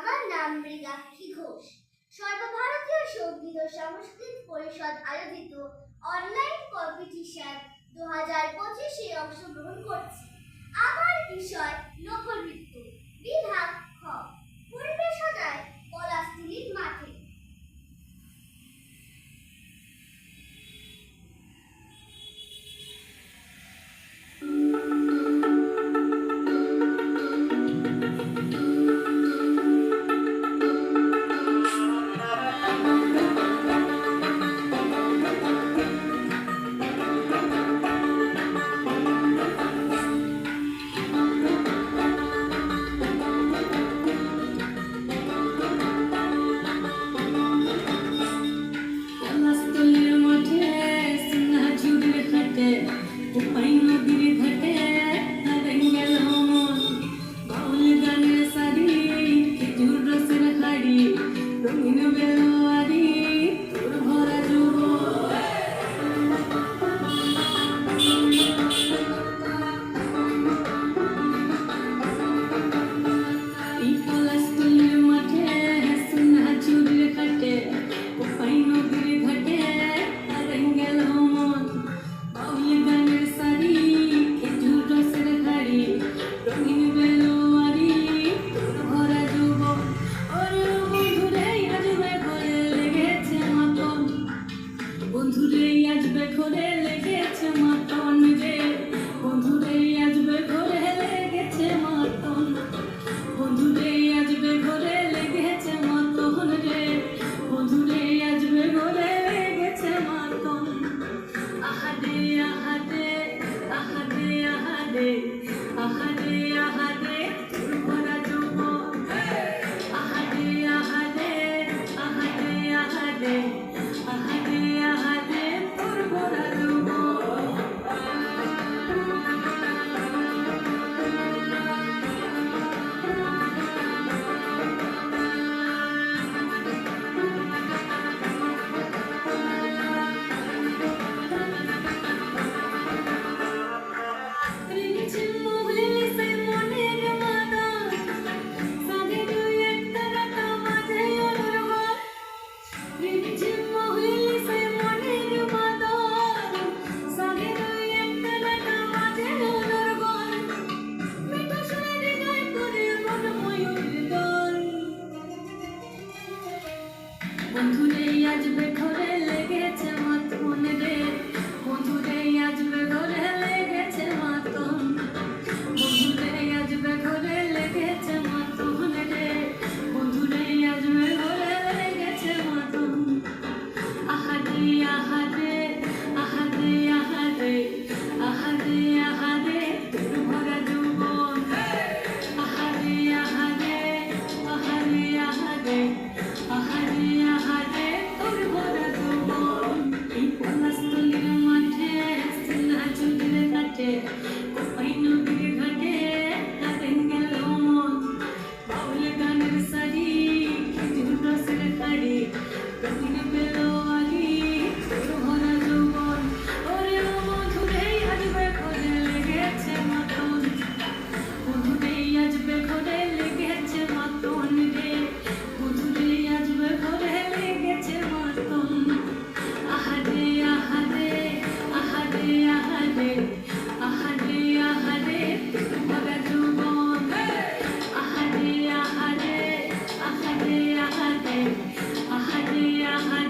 আমার নাম মৃগাক্ষী ঘোষ। সর্বভারতীয় সংগীত ও সংস্কৃত পরিষদ আয়োজিত অনলাইন কম্পিটিশন দু হাজার পঁচিশে অংশগ্রহণ করছি। ahade ahade. ahadi ahadi